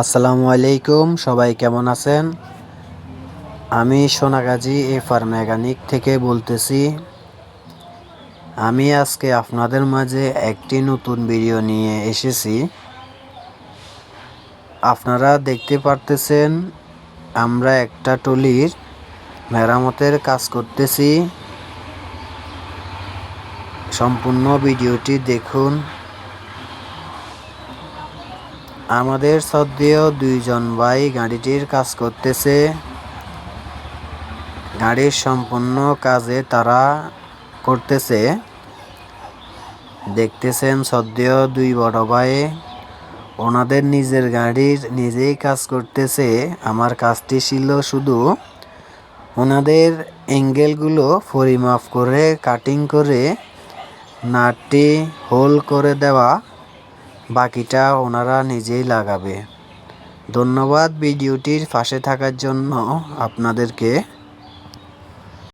আসসালামু আলাইকুম, সবাই কেমন আছেন? আমি সোনাগাজী এফার মেকানিক থেকে বলতেছি। আমি আজকে আপনাদের মাঝে একটি নতুন ভিডিও নিয়ে এসেছি। আপনারা দেখতে পারতেছেন, আমরা একটা টলির মেরামতের কাজ করতেছি। সম্পূর্ণ ভিডিওটি দেখুন। আমাদের সদ্যেও দুইজন ভাই গাড়িটির কাজ করতেছে। গাড়ির সম্পূর্ণ কাজে তারা করতেছে। দেখতেছেন সদ্যেও দুই বড় ভাই। ওনাদের নিজের গাড়ির নিজেই কাজ করতেছে। আমার কাজটি ছিল শুধু ওনাদের অ্যাঙ্গেলগুলো পরিমাপ করে, কাটিং করে, নাটটি হোল করে দেওয়া বাকিটা ওনারা নিজেই লাগাবে। ধন্যবাদ ভিডিওটির পাশে থাকার জন্য আপনাদেরকে।